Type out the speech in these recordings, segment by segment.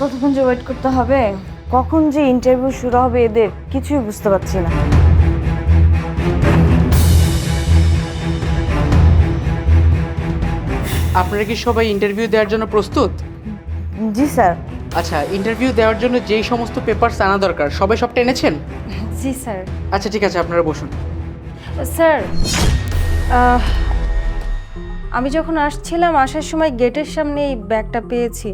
কতক্ষণ যে ওয়েট করতে হবে? কখন যে ইন্টারভিউ শুরু হবে এদের কিছুই বুঝতে পারছি না। আপনারা কি সবাই ইন্টারভিউ দেওয়ার জন্য প্রস্তুত? জি স্যার। আচ্ছা ইন্টারভিউ দেওয়ার জন্য যেই সমস্ত পেপারস আনা দরকার সবাই সবটা এনেছেন জি স্যার। আচ্ছা ঠিক আছে আপনারা বসুন। স্যার আহ, আমি যখন আসছিলাম, আসার সময় গেটের সামনে এই ব্যাগটা পেয়েছি।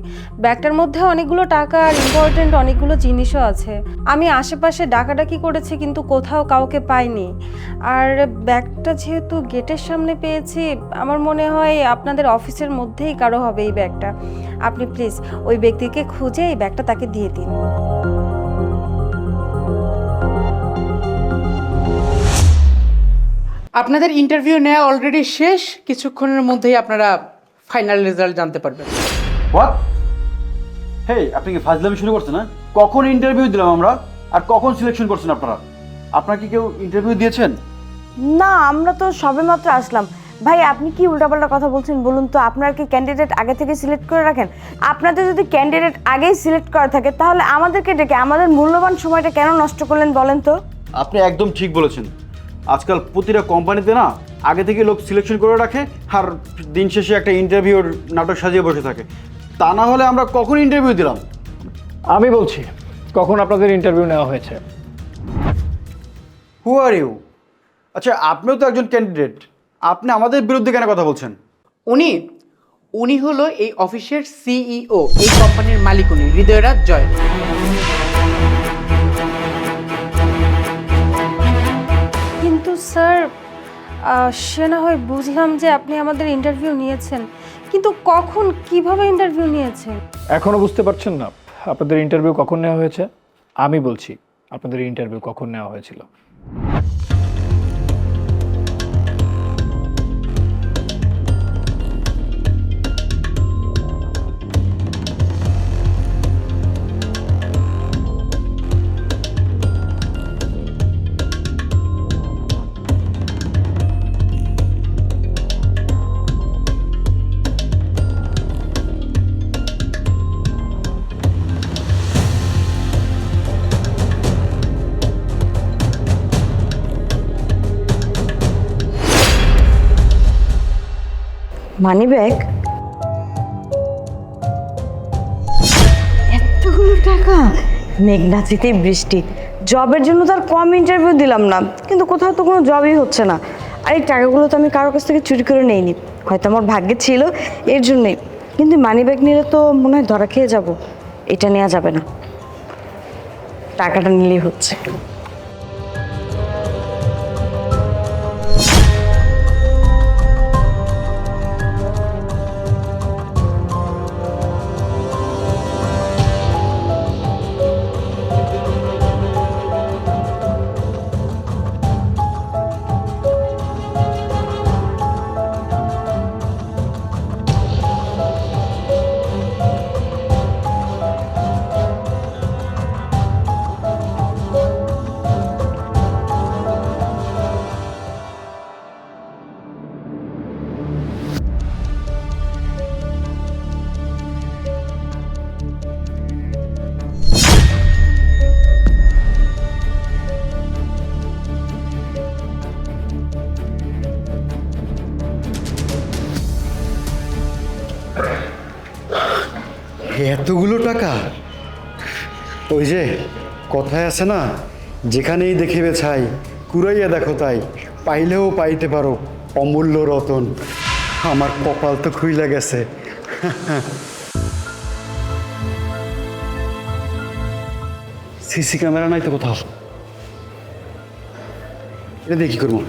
ব্যাগটার মধ্যে অনেকগুলো টাকা আর ইম্পর্টেন্ট অনেকগুলো জিনিসও আছে। আমি আশেপাশে ডাকাডাকি করেছি, কিন্তু কোথাও কাউকে পাইনি। আর ব্যাগটা যেহেতু গেটের সামনে পেয়েছি, আমার মনে হয় আপনাদের অফিসের মধ্যেই কারও হবে এই ব্যাগটা। আপনি প্লিজ ওই ব্যক্তিকে খুঁজে এই ব্যাগটা তাকে দিয়ে দিন। আপনাদের ইন্টারভিউ নেওয়া অলরেডি শেষ কিছুক্ষণের মধ্যেই আপনারা ফাইনাল রেজাল্ট জানতে পারবেন। হোয়াট হেই আপনি কি ফাজলামি শুরু করছেন না কখন ইন্টারভিউ দিলাম আমরা? আর কখন সিলেকশন করছেন আপনারা? আপনার কি কেউ ইন্টারভিউ দিয়েছেন? না আমরা তো সবেমাত্র আসলাম। ভাই আপনি কি উল্টাপাল্টা কথা বলছেন বলুন তো? আপনারা কি ক্যান্ডিডেট আগে থেকে সিলেক্ট করে রাখেন? আপনাদের যদি ক্যান্ডিডেট আগেই সিলেক্ট করা থাকে তাহলে আমাদেরকে ডেকে আমাদের মূল্যবান সময়টা কেন নষ্ট করলেন বলেন তো? আপনি একদম ঠিক বলেছেন। আজকাল প্রতিটা কোম্পানিতে না আগে থেকে লোক সিলেকশন করে রাখে আর দিন শেষে একটা ইন্টারভিউর নাটক সাজিয়ে বসে থাকে। তা না হলে আমরা কখন ইন্টারভিউ দিলাম? আমি বলছি কখন আপনাদের ইন্টারভিউ নেওয়া হয়েছে? হু আর ইউ আচ্ছা আপনিও তো একজন ক্যান্ডিডেট আপনি আমাদের বিরুদ্ধে কেন কথা বলছেন? উনি উনি হলো এই অফিসের সিইও এই কোম্পানির মালিক উনি হৃদয়রাজ জয়। স্যার সে না হয় বুঝলাম যে আপনি আমাদের ইন্টারভিউ নিয়েছেন। কিন্তু কখন, কীভাবে ইন্টারভিউ নিয়েছেন? এখনও বুঝতে পারছেন না। আপনাদের ইন্টারভিউ কখন নেওয়া হয়েছে? আমি বলছি, আপনাদের ইন্টারভিউ কখন নেওয়া হয়েছিল? Money bag? এতগুলো টাকা? মেঘনাচিতে বৃষ্টি। জবের জন্য তো আর কম ইন্টারভিউ দিলাম না। কিন্তু কোথাও তো কোনো জবই হচ্ছে না। আর এই টাকাগুলো তো আমি কারোর কাছ থেকে চুরি করে নেইনি। হয়তো আমার ভাগ্যে ছিল এর জন্যই। কিন্তু মানি ব্যাগ নিলে তো মনে হয় ধরা খেয়ে যাব। এটা নেওয়া যাবে না। টাকাটা নিলেই হচ্ছে। এতগুলো টাকা? ওই যে, কথায় আছে না, যেখানেই দেখিবে ছাই, কুড়াইয়া দেখো তাই, পাইলেও পাইতে পারো অমূল্য রতন। আমার কপাল তো খুইলা গেছে। সিসি ক্যামেরা নাই তো কোথাও? এটা দেখি করব?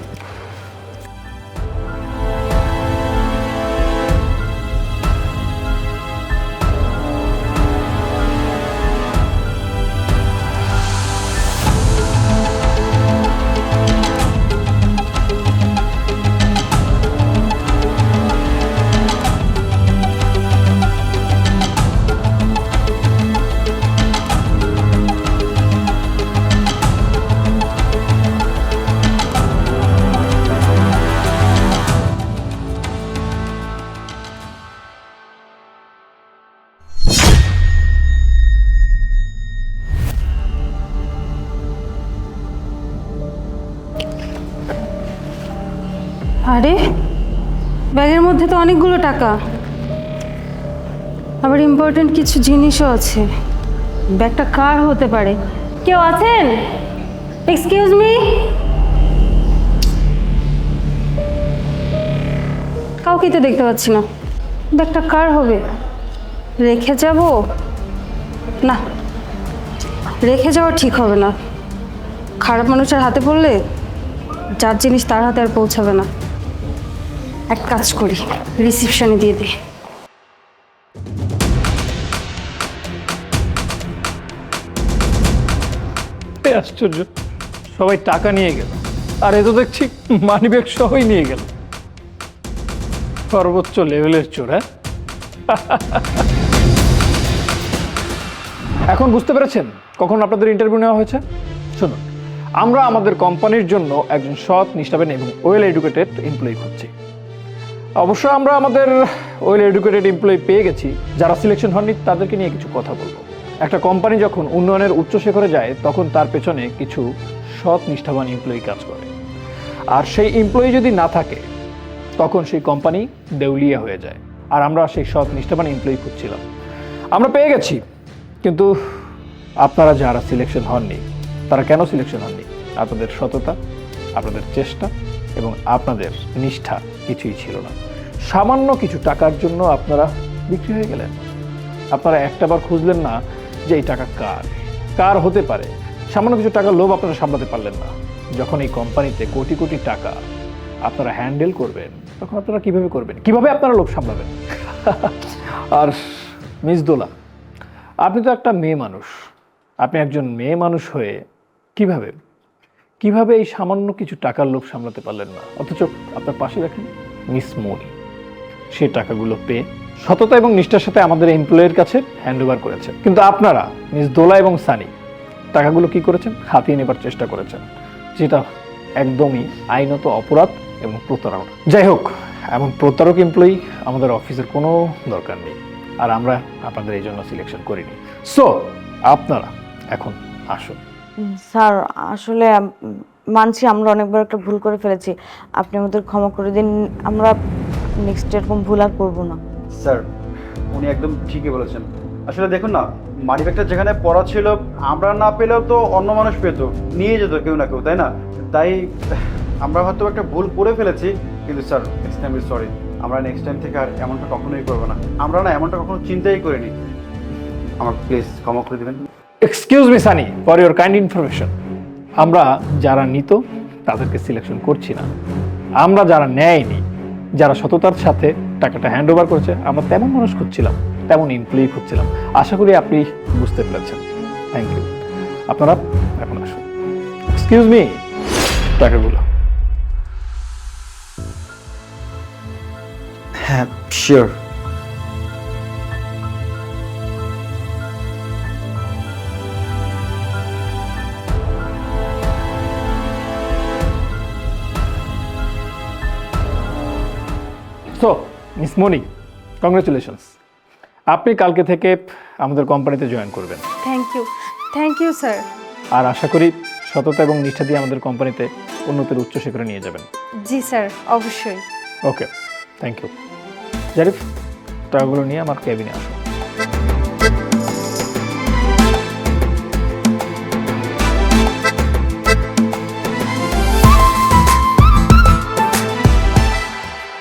আরে, ব্যাগের মধ্যে তো অনেকগুলো টাকা। আবার ইম্পর্টেন্ট কিছু জিনিসও আছে। ব্যাগটা কার হতে পারে? কেউ আছেন? এক্সকিউজ মি কাউকে তো দেখতে পাচ্ছি না। ব্যাগটা কার হবে? রেখে যাব? না, রেখে যাওয়া ঠিক হবে না। খারাপ মানুষের হাতে পড়লে যার জিনিস তার হাতে আর পৌঁছাবে না। এক কাজ করি রিসিপশনে দিয়ে দিই। আশ্চর্য, সবাই টাকা নিয়ে গেল। আর এ তো দেখছি মানিব্যাগ সহই নিয়ে গেল। সর্বোচ্চ লেভেলের চোর হ্যাঁ? এখন বুঝতে পেরেছেন কখন আপনাদের ইন্টারভিউ নেওয়া হয়েছে? শুনুন আমরা আমাদের কোম্পানির জন্য একজন সৎ, নিষ্ঠাবেন এবং ওয়েল এডুকেটেড এমপ্লয়ি খুঁজছি। অবশ্য আমরা আমাদের ওয়েল এডুকেটেড এমপ্লয়ি পেয়ে গেছি। যারা সিলেকশন হননি, তাদেরকে নিয়ে কিছু কথা বলব। একটা কোম্পানি যখন উন্নয়নের উচ্চ শিখরে যায়, তখন তার পেছনে কিছু সৎ নিষ্ঠাবান এমপ্লয়ি কাজ করে। আর সেই এমপ্লয়ি যদি না থাকে, তখন সেই কোম্পানি দেউলিয়া হয়ে যায়। আর আমরা সেই সৎ নিষ্ঠাবান এমপ্লয়ি খুঁজছিলাম। আমরা পেয়ে গেছি। কিন্তু আপনারা যারা সিলেকশন হননি, তারা কেন সিলেকশন হননি? আপনাদের সততা, আপনাদের চেষ্টা এবং আপনাদের নিষ্ঠা কিছুই ছিল না। সামান্য কিছু টাকার জন্য আপনারা বিক্রি হয়ে গেলেন। আপনারা একটাবার খুঁজলেন না যে এই টাকা কার? কার হতে পারে? সামান্য কিছু টাকার লোভ আপনারা সামলাতে পারলেন না। যখন এই কোম্পানিতে কোটি কোটি টাকা আপনারা হ্যান্ডেল করবেন, তখন আপনারা কীভাবে করবেন? কীভাবে আপনারা লোভ সামলাবেন? আর মিস দোলা, আপনি তো একটা মেয়ে মানুষ। আপনি একজন মেয়ে মানুষ হয়ে কীভাবে কীভাবে এই সামান্য কিছু টাকার লোভ সামলাতে পারলেন না? অথচ আপনার পাশে রাখেন মিস মনি সে টাকাগুলো পেয়ে সততা এবং নিষ্ঠার সাথে আমাদের এমপ্লয়ের কাছে হ্যান্ড ওভার করেছে কিন্তু আপনারা, মিস দোলা এবং সানি, টাকাগুলো কি করেছেন? হাতিয়ে নেবার চেষ্টা করেছেন, যেটা একদমই আইনত অপরাধ এবং প্রতারণা। যাই হোক, এমন প্রতারক এমপ্লয়ি আমাদের অফিসের কোনো দরকার নেই, আর আমরা আপনাদের এই জন্য সিলেকশন করিনি। সো আপনারা এখন আসুন। স্যার, আসলে মানছি আমরা অনেকবার একটা ভুল করে ফেলেছি। আপনি আমাদের ক্ষমা করে দিন, আমরা নেক্সট এরকম ভুল আর করব না। স্যার, উনি একদম ঠিকই বলেছেন। আসলে দেখুন না, মানিব্যাগটা যেখানে পড়া ছিল, আমরা না পেলেও তো অন্য মানুষ পেত, নিয়ে যেত কেউ না কেউ, তাই না? তাই, আমরা হয়তো একটা ভুল করে ফেলেছি, কিন্তু sir next time is sorry আমরা নেক্সট টাইম থেকে আর এমনটা কখনোই করব না। আমরা না এমনটা কখনো চিন্তাই করিনি। আমার প্লিজ ক্ষমা করে দেবেন। Excuse me Sunny for your kind information আমরা যারা নিত, তাদেরকে সিলেকশন করছি না। আমরা যারা নেয়নি, যারা সততার সাথে টাকাটা হ্যান্ড ওভার করেছে, আমরা তেমন মানুষ খুঁজছিলাম, তেমন এমপ্লয়ি খুঁজছিলাম। আশা করি আপনি বুঝতে পেরেছেন। থ্যাংক ইউ আপনারা এখন আসুন। এক্সকিউজ মি টাকাগুলো। হ্যাঁ sure so miss Moni congratulations আপনি কালকে থেকে আমাদের কোম্পানিতে জয়েন করবেন। Thank you thank you sir আর আশা করি সততা এবং নিষ্ঠা দিয়ে আমাদের কোম্পানিতে উন্নতির উচ্চ শিখরে নিয়ে যাবেন। জি স্যার অবশ্যই। ওকে থ্যাংক ইউ জারিফ টাকাগুলো নিয়ে আমার ক্যাবিনে আসুন।